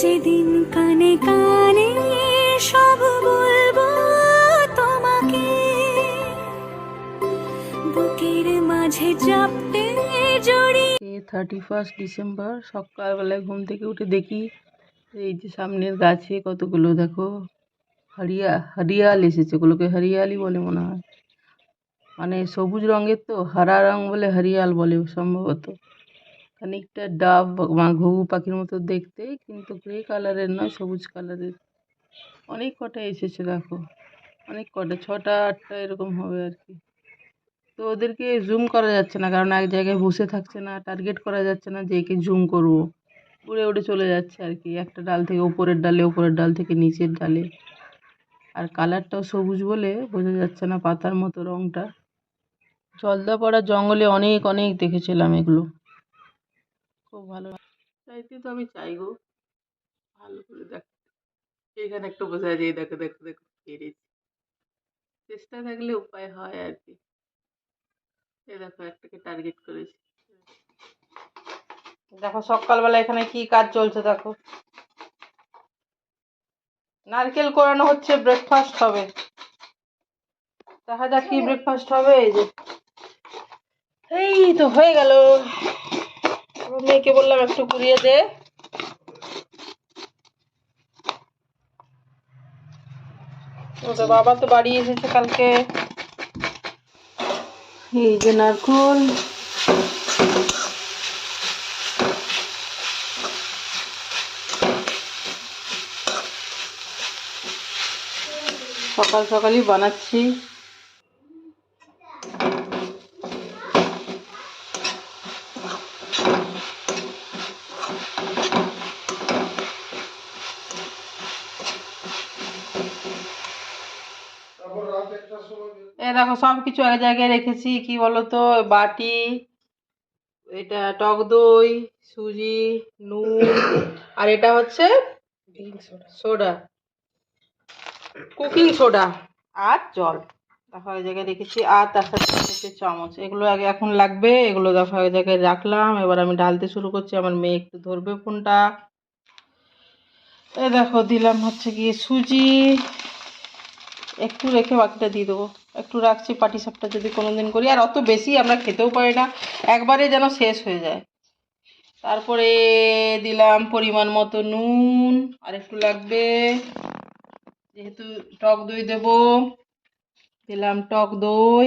যেদিন কানে কানে সব বলব তোমাকে, বুকের মাঝে চাপতে জড়ি থার্টি ফার্স্ট ডিসেম্বর সকালবেলায় ঘুম থেকে উঠে দেখি এই যে সামনের গাছে কতগুলো দেখো হরিয়া, হরিয়াল এসেছে, ওগুলোকে হরিয়ালি বলে মনে হয়। মানে সবুজ রঙের তো, হারা রং বলে হরিয়াল বলে সম্ভবত। খানিকটা ডাব বা ঘুঘু পাখির মতো দেখতে, কিন্তু গ্রে কালারের নয়, সবুজ কালারের অনেক কটা এসেছে, দেখো। অনেক কটা, ছটা, আটটা এরকম হবে আর কি। তো ওদেরকে জুম করা যাচ্ছে না, কারণ এক জায়গায় বসে থাকছে না টার্গেট করা যাচ্ছে না যে একে জুম করব। উড়ে উড়ে চলে যাচ্ছে আর কি, একটা ডাল থেকে উপরের ডালে, উপরের ডাল থেকে নিচের ডালে। আর কালারটাও সবুজ বলে বোঝা যাচ্ছে না পাতার মতো রঙটা জলদাপাড়া জঙ্গলে অনেক অনেক দেখেছিলাম এগুলো। খুব ভালো চাইতে তো আমি চাই গো। ভালো করে দেখ। এখানে একটু বোঝা যায় দেখো দেখো দেখো পেরেছি। চেষ্টা থাকলে উপায় হয় আর কি। এ দেখো একটাকে টার্গেট করেছি। দেখো সকালবেলা এখানে কি কাজ চলছে দেখো। নারকেল কোরানো হচ্ছে ব্রেকফাস্ট হবে। দেখা যাক কি ব্রেকফাস্ট হবে এই যে। এই তো হয়ে গেল। মেয়েকে বললাম, একটু ঘুরিয়ে দে। ওদের বাবা তো বাড়ি এসেছে কালকে। এই যে নারকোল। সকাল সকালই বানাচ্ছি। এ দেখো সব কিছু এক জায়গায় রেখেছি। কি বলতো? বাটি, এটা টক দই, সুজি, নুন, আর এটা হচ্ছে সোডা। কুকিং সোডা আর জল। দেখো, এক জায়গায় রেখেছি। আর তার সাথে চামচ। এগুলো আগে এখন লাগবে। এগুলো দেখো, এক জায়গায় রাখলাম। এবার আমি ঢালতে শুরু করছি। আমার মেয়ে একটু ধরবে ফোনটা। এ দেখো, দিলাম হচ্ছে গিয়ে সুজি। একটু রেখে বাকিটা দিয়ে দেবো। একটু রাখছি, পাটি সাপটা যদি কোনো দিন করি। আর অত বেশি আমরা খেতেও পারি না। একবারে যেন শেষ হয়ে যায়। তারপরে দিলাম পরিমাণ মতো নুন। আর একটু লাগবে, যেহেতু টক দই দেব, দিলাম টক দই।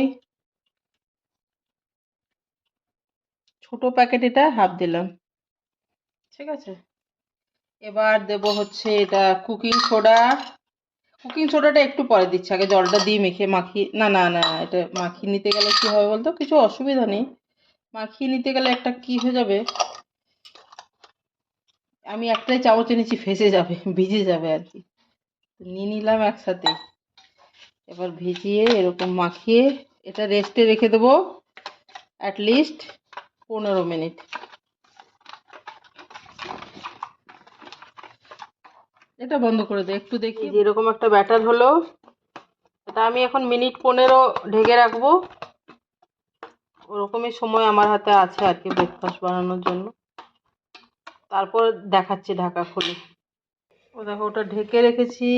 ছোট প্যাকেট এটা হাফ দিলাম। ঠিক আছে? এবার দেব হচ্ছে এটা কুকিং সোডা কুকিং সোডাটা একটু পরে দিচ্ছি, আগে জলটা দিয়ে মেখে মাখিয়ে না না না, এটা মাখিয়ে নিতে গেলে কি হবে বলতো? কিছু অসুবিধা নেই। মাখিয়ে নিতে গেলে একটা কি হয়ে যাবে? আমি একটাই চামচ এনেছি, ফেসে যাবে, ভিজে যাবে আর কি। নিয়ে নিলাম একসাথে। এবার ভিজিয়ে এরকম মাখিয়ে এটা রেস্টে রেখে দেবো অ্যাটলিস্ট পনেরো মিনিট। এটা বন্ধ করে দে, একটু দেখি। এরকম একটা ব্যাটার হলো, এটা আমি এখন মিনিট পনেরো ঢেকে রাখব। ওরকমই সময় আমার হাতে আছে আর কি ব্রেকফাস্ট বানানোর জন্য। তারপর দেখাচ্ছি ঢাকা খুলে। ও দেখো, ওটা ঢেকে রেখেছি।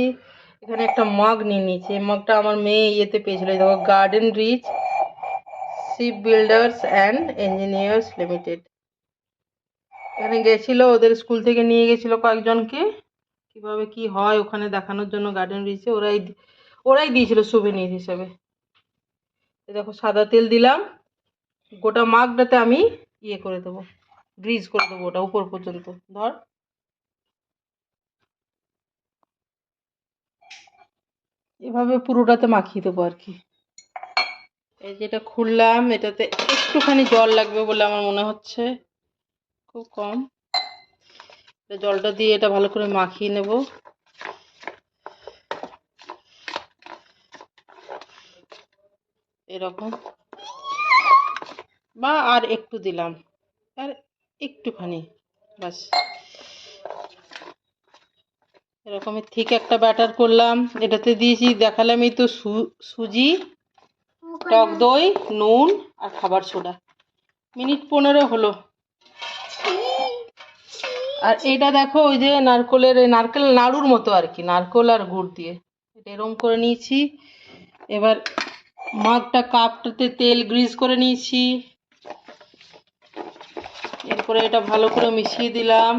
এখানে একটা মগ নিয়ে নিয়েছি। এই মগটা আমার মেয়ে ইয়েতে পেয়েছিল। দেখো garden reach ship builders and engineers limited এখানে গেছিল, ওদের স্কুল থেকে নিয়ে গেছিল কয়েকজনকে। কীভাবে কি হয় ওখানে দেখানোর জন্য গার্ডেন রিচে ওরাই ওরাই দিয়েছিল সুভেনির হিসেবে। দেখো, সাদা তেল দিলাম, গোটা মাগটাতে আমি ইয়ে করে দেবো গ্রিজ করে দেবো ওটা উপর পর্যন্ত, ধর। এভাবে পুরোটাতে মাখিয়ে দেবো আর কি। এই যেটা খুললাম, এটাতে একটুখানি জল লাগবে বলে আমার মনে হচ্ছে, খুব কম। জলটা দিয়ে এটা ভালো করে মাখিয়ে নেব। এরকম। বা আর একটু দিলাম। আর একটুখানি বাস এরকমই ঠিক একটা ব্যাটার করলাম। এটাতে দিয়েছি, দেখালাম এই তো সুজি, টক দই, নুন আর খাবার সোডা। মিনিট পনেরো হলো। আর এটা দেখো ওই যে নারকলের নারকেল নাড়ুর মতো আর কি নারকল আর গুড় দিয়ে। এটা এরম করে নিয়েছি। এবার মাগটা কাপটাতে তেল গ্রিজ করে নিয়েছি। এরপরে এটা ভালো করে মিশিয়ে দিলাম।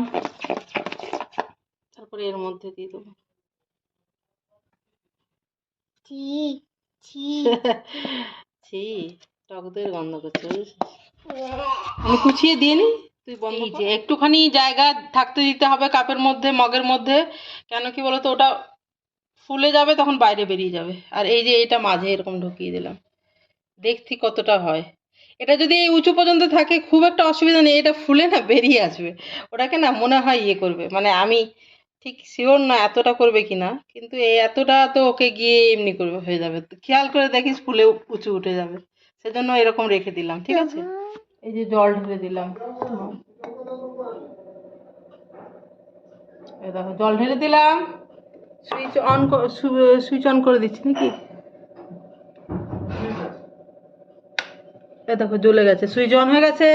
তারপরে এর মধ্যে দিয়ে দেবো। ছি টক দইয়ের গন্ধ করছে? আমি কুচিয়ে দিয়ে নি তুই বন্ধ যে একটুখানি জায়গা থাকতে দিতে হবে কাপের মধ্যে মগের মধ্যে। কেন কি বলতো ওটা ফুলে যাবে তখন বাইরে বেরিয়ে যাবে। আর এই যে এটা মাঝে এরকম ঢুকিয়ে দিলাম। দেখছি কতটা হয়। এটা যদি এই উঁচু পর্যন্ত থাকে খুব একটা অসুবিধা নেই। এটা ফুলে না বেরিয়ে আসবে। ওটাকে না মনে হয় ইয়ে করবে। মানে আমি ঠিক শিওর না এতটা করবে কি না কিন্তু এই এতটা তো ওকে গিয়ে এমনি করবে হয়ে যাবে। তো খেয়াল করে দেখিস ফুলে উঁচু উঠে যাবে। সেজন্য এরকম রেখে দিলাম ঠিক আছে? এই যে জল ঢেলে দিলাম। এই দেখো, জল ঢেলে দিলাম। সুইচ অন সুইচ অন করে দিচ্ছি নাকি? এই দেখো, জ্বলে গেছে সুইচ অন হয়ে গেছে।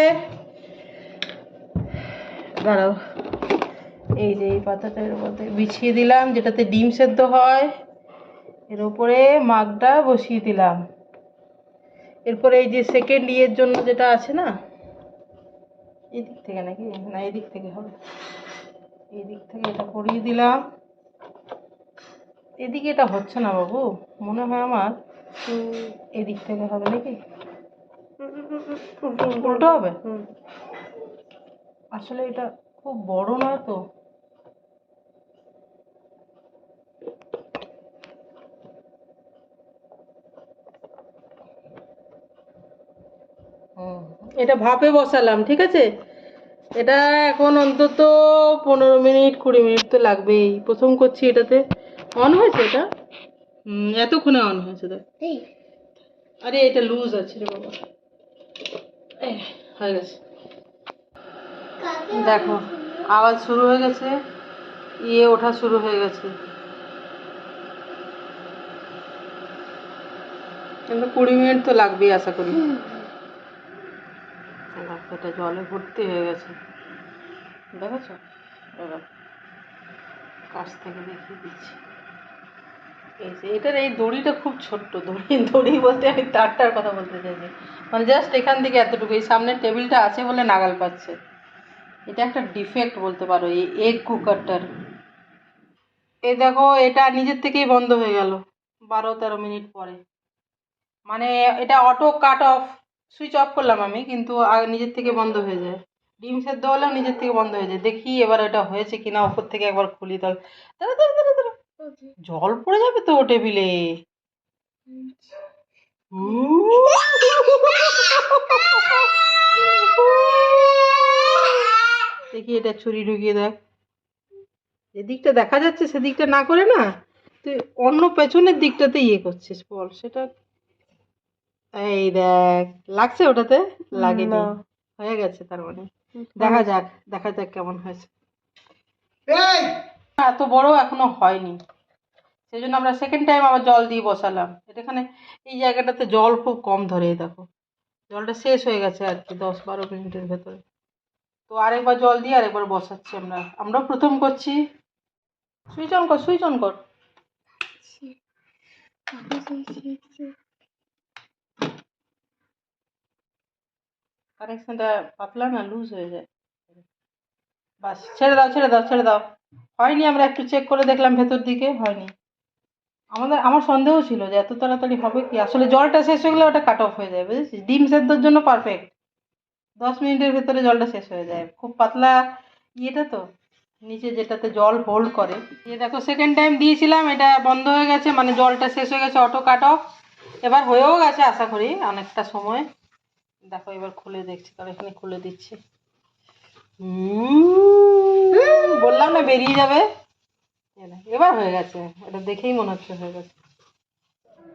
দাঁড়াও, এই যে এই পাতাটা এর মধ্যে বিছিয়ে দিলাম, যেটাতে ডিম সেদ্ধ হয়, এর উপরে মাগটা বসিয়ে দিলাম। এরপরে এই যে সেকেন্ড ইয়ের জন্য যেটা আছে না, এদিক থেকে নাকি? না, এদিক থেকে হবে। এই দিক থেকে এটা করিয়ে দিলাম। এদিকে এটা হচ্ছে না বাবু, মনে হয় আমার এদিক থেকে হবে নাকি? উল্টো হবে? আসলে এটা খুব বড় নয় তো। এটা ভাপে বসালাম, ঠিক আছে? এটা এখন অন্তত পনেরো মিনিট কুড়ি মিনিট তো লাগবেই। প্রথম করছি এটাতে। অন হয়েছে এটা? এতক্ষণে অন হয়েছে দেখ। আরে এটা লুজ আছে রে বাবা। হয়ে গেছে। দেখো আওয়াজ শুরু হয়ে গেছে। ইয়ে ওঠা শুরু হয়ে গেছে। কিন্তু কুড়ি মিনিট তো লাগবেই আশা করি। এটা জলে ভর্তি হয়ে গেছে। দেখেছ? এবার কাছ থেকে দেখিয়ে দিচ্ছি। এটার এই দড়িটা খুব ছোট্ট দড়ি। দড়ি বলতে আমি তারটার কথা বলতে চাইছি। মানে জাস্ট এখান থেকে এতটুকু, এই সামনের টেবিলটা আছে বলে নাগাল পাচ্ছে। এটা একটা ডিফেক্ট বলতে পারো, এই এগ কুকারটার এই দেখো, এটা নিজের থেকেই বন্ধ হয়ে গেল, বারো তেরো মিনিট পরে। মানে এটা auto cut off switch off করলাম আমি কিন্তু নিজের থেকে বন্ধ হয়ে যায়। ডিম সেদ্ধ হলেও নিজের থেকে বন্ধ হয়ে যায়। দেখি এবার এটা হয়েছে কিনা ওপর থেকে একবার খুলি তাহলে। দাঁড়া দাঁড়া দাঁড়া দাঁড়া। জল পড়ে যাবে তো টেবিলে। দেখি এটা ছুরি ঢুকিয়ে দেখ। যেদিকটা দেখা যাচ্ছে সেদিকটা না করে না তুই অন্য পেছনের দিকটাতে ইয়ে করছিস বল। সেটা এই দেখ লাগছে ওটাতে? লাগেনি হয়ে গেছে তার মানে। দেখা যাক দেখা যাক কেমন হয়েছে। এত বড় এখনও হয়নি। সেই জন্য আমরা সেকেন্ড টাইম আবার জল দিয়ে বসালাম। এটা এখানে এই জায়গাটাতে জল খুব কম ধরে দেখো। জলটা শেষ হয়ে গেছে আর কি দশ বারো মিনিটের ভেতরে। তো আরেকবার জল দিয়ে আরেকবার বসাচ্ছি আমরা। আমরাও প্রথম করছি। সুইচ অন কর সুইচ অন কর। কানেকশনটা পাতলা না লুজ হয়ে যায় বাস ছেড়ে দাও ছেড়ে দাও ছেড়ে দাও হয়নি আমরা একটু চেক করে দেখলাম ভেতর দিকে হয়নি আমাদের আমার সন্দেহ ছিল যে এত তাড়াতাড়ি হবে কি আসলে জলটা শেষ হয়ে গেলে ওটা কাট অফ হয়ে যায় বুঝেছিস ডিম সেদ্ধর জন্য পারফেক্ট দশ মিনিটের ভেতরে জলটা শেষ হয়ে যায় খুব পাতলা ইয়েটা তো নিচে যেটাতে জল হোল্ড করে এই দেখো সেকেন্ড টাইম দিয়েছিলাম এটা বন্ধ হয়ে গেছে মানে জলটা শেষ হয়ে গেছে অটো কাট অফ এবার হয়েও গেছে আশা করি অনেকটা সময় দেখো এবার খুলে দেখছি কারণ এখানে খুলে দিচ্ছি। বললাম না বেরিয়ে যাবে? এবার হয়ে গেছে। এটা দেখেই মনে হচ্ছে হয়ে গেছে।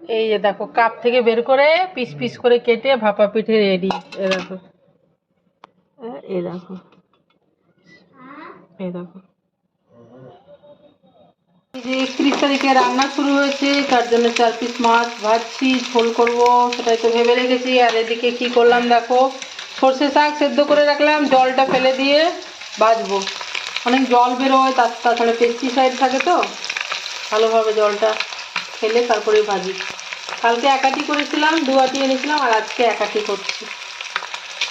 এই যে দেখো কাপ থেকে বের করে পিস পিস করে কেটে ভাপা পিঠে রেডি। এ দেখো। এ, দেখো। এই দেখো। যে একত্রিশ তারিখে রান্না শুরু হয়েছে, তার জন্য চার পিস মাছ ভাজছি, ঝোল করব, সেটাই তো ভেবে রেখেছি। আর এদিকে কি করলাম দেখো, সর্ষে শাক সেদ্ধ করে রাখলাম, জলটা ফেলে দিয়ে ভাজবো। অনেক জল বেরোয়, তার তাছাড়া পেস্টিসাইড থাকে তো, ভালোভাবে জলটা ফেলে তারপরে ভাজি। কালকে একাটি করেছিলাম, দু আটি এনেছিলাম, আর আজকে একাটি করছি।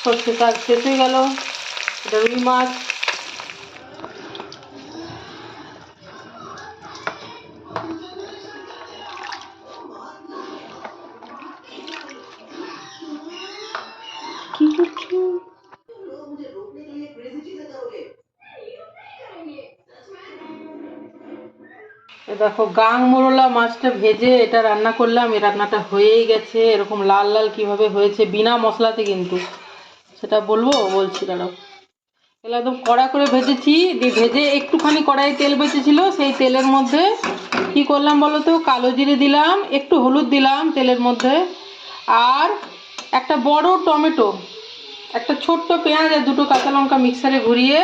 সর্ষে শাক শেষ হয়ে গেল রুই মাছ। দেখো, গাং মোরলা, মাছটা ভেজে এটা রান্না করলাম, এই রান্নাটা হয়েই গেছে। এরকম লাল লাল কীভাবে হয়েছে, বিনা মশলাতে কিন্তু। সেটা বলব, বলছি, দাঁড়াও। এগুলো একদম কড়া করে ভেজেছি, দিয়ে ভেজে একটুখানি কড়াইয়ে তেল বেঁচেছিল, সেই তেলের মধ্যে কি করলাম বলো তো? কালো জিরে দিলাম, একটু হলুদ দিলাম তেলের মধ্যে, আর একটা বড় টমেটো, একটা ছোট্ট পেঁয়াজ আর দুটো কাঁচা লঙ্কা মিক্সারে ঘুরিয়ে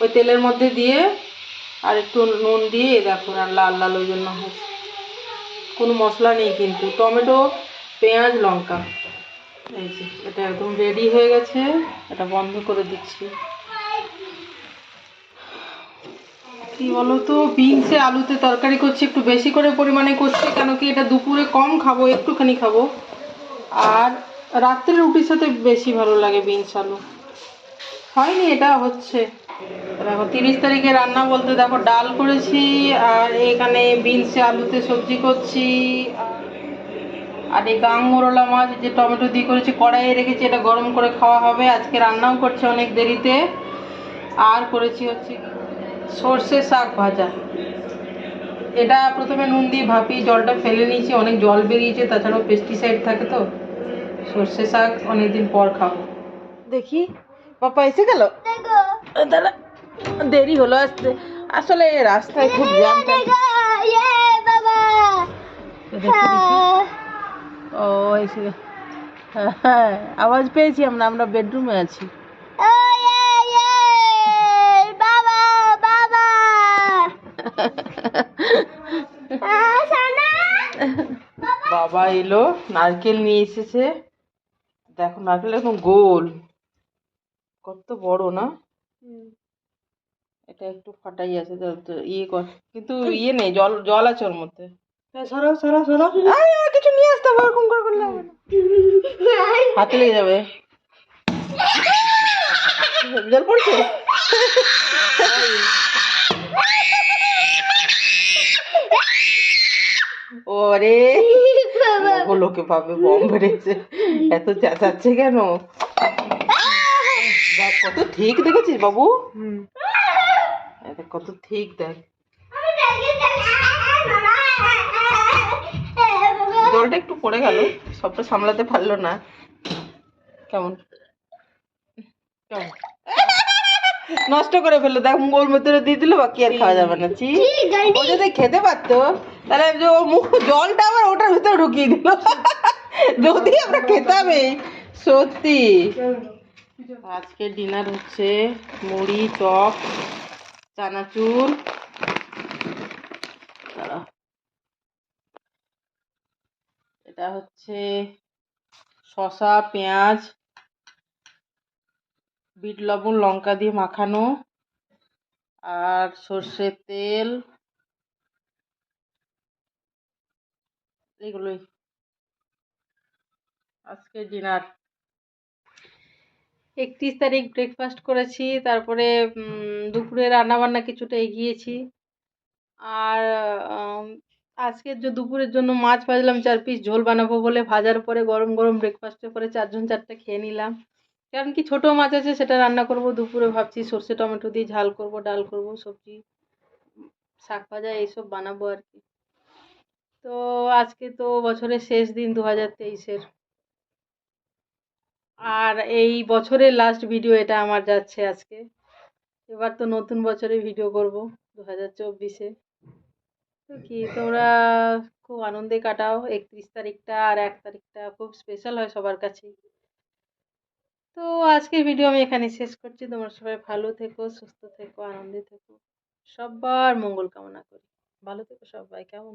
ওই তেলের মধ্যে দিয়ে আর একটু নুন দিয়ে এই দেখো আর লাল লাল ওই জন্য হয়েছে। কোনো মশলা নেই কিন্তু। টমেটো, পেঁয়াজ, লঙ্কা। এই যে, এটা একদম রেডি হয়ে গেছে। এটা বন্ধ করে দিচ্ছি। কি তো বিনসে আলুতে তরকারি করছি, একটু বেশি করে পরিমাণে করছি, কেন কি এটা দুপুরে কম খাব, একটুখানি খাব। আর রাত্রে রুটির সাথে বেশি ভালো লাগে বিনস আলু। হয়নি, এটা হচ্ছে। দেখো, তিরিশ তারিখে রান্না বলতে দেখো, ডাল করেছি, আর এখানে বিনসে আলুতে সবজি করছি, আর- এই গাং মোরলা মাছ যে টমেটো দিয়ে করেছি, কড়াইয়ে রেখেছি, এটা গরম করে খাওয়া হবে, আজকে রান্নাও করছে অনেক দেরিতে, আর করেছি হচ্ছে সর্ষে শাক ভাজা। এটা প্রথমে নুন দিয়ে ভাপিয়ে জলটা ফেলে নিয়েছি, অনেক জল বেরিয়েছে, তাছাড়াও পেস্টিসাইড থাকে তো, সর্ষে শাক অনেকদিন পর খাব। দেখি, পাপা এসে গেল? দাঁড়া দেরি হলো আসতে। আসলে রাস্তায় খুব জ্যাম ও এসে হ্যাঁ আওয়াজ পেয়েছি আমরা আমরা বেডরুমে আছি। বাবা এলো নারকেল নিয়ে এসেছে। দেখো নারকেল একদম গোল। কত বড় না? এটা একটু ফাটাই আছে ইয়ে কর। কিন্তু ইয়ে নেই জল জল আছে ওর মধ্যে। সরো সরো সরো আয়, আর কিছু নিয়ে আসতে হবে এরকম করে করলে হবে হাতে লেগে যাবে। জল পড়ছে? ওরে লোকে পাবে বম বেড়েছে। এত চেঁচাচ্ছে কেন? কত ঠিক দেখেছিস বাবু? এই দেখ কত ঠিক দেখ। জলটা একটু পড়ে গেল সবটা সামলাতে পারল না। কেমন? নষ্ট করে ফেলল। দেখ ওর ভেতরে দিয়ে দিল বাকি আর খাওয়া যাবে না। চি ও যদি খেতে পারতো তাহলে মুখ জলটা আবার ওটার ভিতরে ঢুকিয়ে দিল। যদি আমরা খেতাম সত্যি। আজকে ডিনার হচ্ছে মুড়ি, চপ, চানাচুর। এটা হচ্ছে শসা, পেঁয়াজ, বিট, লবণ, লঙ্কা দিয়ে মাখানো। আর সর্ষের তেল। এগুলোই। আজকে ডিনার। একত্রিশ তারিখ ব্রেকফাস্ট করেছি, তারপরে দুপুরে রান্নাবান্না কিছুটা এগিয়েছি। আর আজকের যে দুপুরের জন্য মাছ ভাজলাম, চার পিস ঝোল বানাবো বলে ভাজার পরে গরম গরম ব্রেকফাস্টের পরে চারজন চারটে খেয়ে নিলাম। কারণ কি ছোটো মাছ আছে, সেটা রান্না করব। দুপুরে ভাবছি সর্ষে টমেটো দিয়ে ঝাল করব, ডাল করব, সবজি, শাক ভাজা এইসব বানাবো আর কি। তো আজকে তো বছরের শেষ দিন দু হাজার তেইশের। আর এই বছরের লাস্ট ভিডিও এটা আমার যাচ্ছে আজকে। এবার তো নতুন বছরে ভিডিও করব দু হাজার চব্বিশে। তো কি, তোমরা খুব আনন্দে কাটাও, একত্রিশ তারিখটা আর এক তারিখটা খুব স্পেশাল হয় সবার কাছেই। তো আজকের ভিডিও আমি এখানে শেষ করছি। তোমরা সবাই ভালো থেকো, সুস্থ থেকো, আনন্দে থেকো। সবার মঙ্গল কামনা করি। ভালো থেকো সবাই, কেমন?